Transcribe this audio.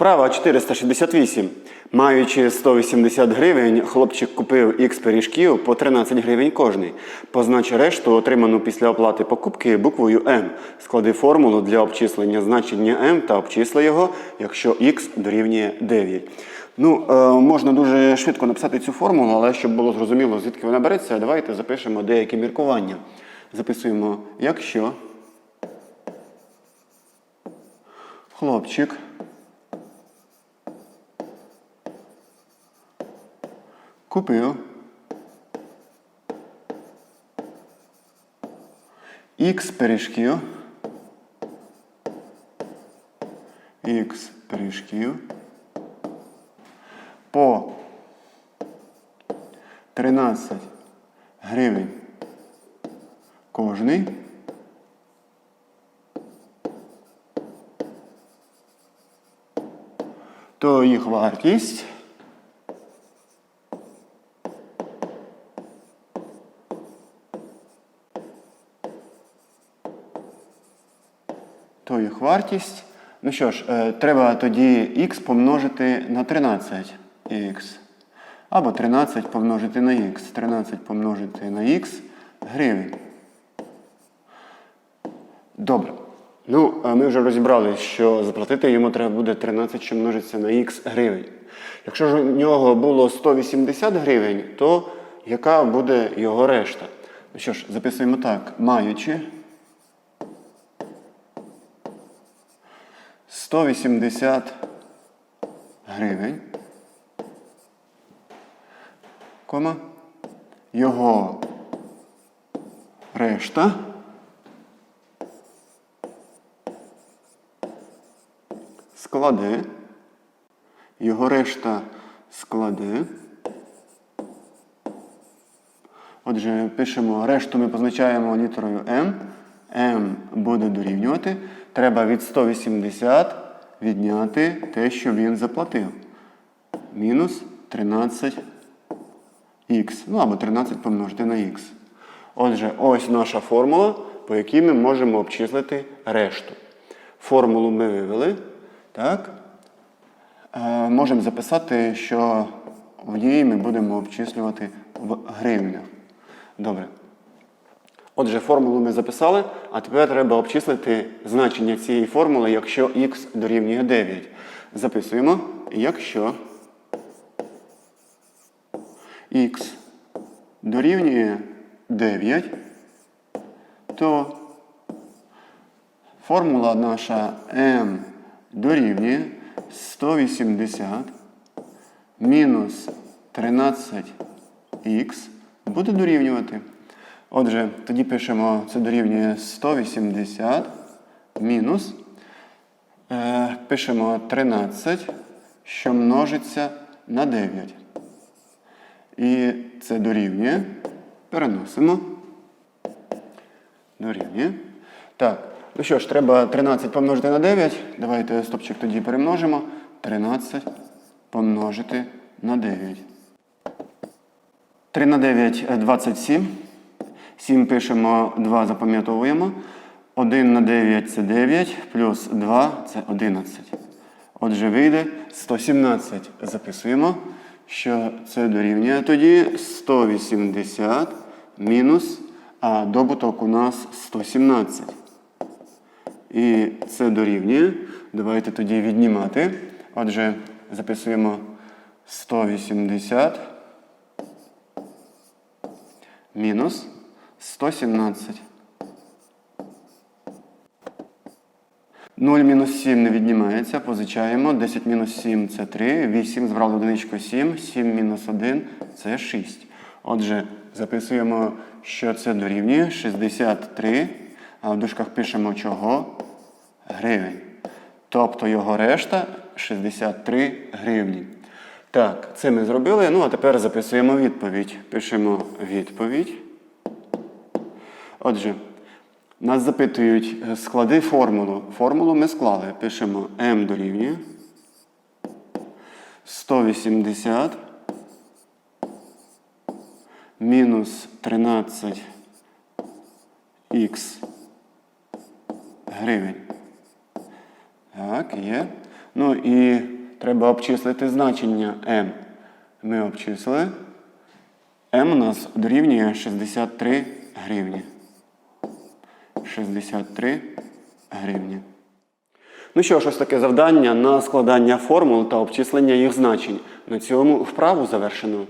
Вправа 468. Маючи 180 гривень, хлопчик купив х пиріжків по 13 гривень кожний. Позначи решту, отриману після оплати покупки буквою М. Склади формулу для обчислення значення М та обчисли його, якщо х дорівнює 9. Ну, е, можна дуже швидко написати цю формулу, але щоб було зрозуміло, звідки вона береться, давайте запишемо деякі міркування. Записуємо, якщо хлопчик купив. Х пиріжків, х пиріжків. По 13 гривень кожний. То їх вартість то їх вартість. Ну що ж, е, треба тоді х помножити на 13 х. Або 13 помножити на х. 13 помножити на х гривень. Добре. Ну, ми вже розібрали, що заплатити йому треба буде 13, що множиться на х гривень. Якщо ж у нього було 180 гривень, то яка буде його решта? Ну що ж, записуємо так, маючи 180 гривень, кома, його решта склади, його решта склади. Отже, пишемо решту ми позначаємо літерою М. М буде дорівнювати. Треба від 180 відняти те, що він заплатив. Мінус 13х. Ну або 13 помножити на х. Отже, ось наша формула, по якій ми можемо обчислити решту. Формулу ми вивели. Так? Е, можемо записати, що в ній ми будемо обчислювати в гривнях. Добре. Отже, формулу ми записали, а тепер треба обчислити значення цієї формули, якщо х дорівнює 9. Записуємо, якщо х дорівнює 9, то формула наша m дорівнює 180 мінус 13х буде дорівнювати. Отже, тоді пишемо, це дорівнює 180 мінус. Е, пишемо 13, що множиться на 9. І це дорівнює. Переносимо. Дорівнює. Так, ну що ж, треба 13 помножити на 9. Давайте стопчик тоді перемножимо. 13 помножити на 9. 3 на 9 – 27. 7 пишемо, 2 запам'ятовуємо. 1 на 9 це 9, плюс 2 це 11. Отже, вийде 117. Записуємо, що це дорівнює тоді 180 мінус, а добуток у нас 117. І це дорівнює. Давайте тоді віднімати. Отже, записуємо 180 мінус 117. 0 мінус 7 не віднімається, позичаємо. 10 мінус 7 це 3. 8 збрали одиничку 7. 7 мінус 1 це 6. Отже, записуємо, що це дорівнює 63. А в дужках пишемо чого? Гривень. Тобто його решта 63 гривні. Так, це ми зробили. Ну, а тепер записуємо відповідь. Пишемо відповідь. Отже, нас запитують, е, склади формулу. Формулу ми склали. Пишемо m дорівнює 180 мінус 13 х гривень. Так, є. Ну і треба обчислити значення М. Ми обчислили. М у нас дорівнює 63 гривні. 63 гривні. Ну що ж, ось таке завдання на складання формул та обчислення їх значень. На цьому вправу завершено.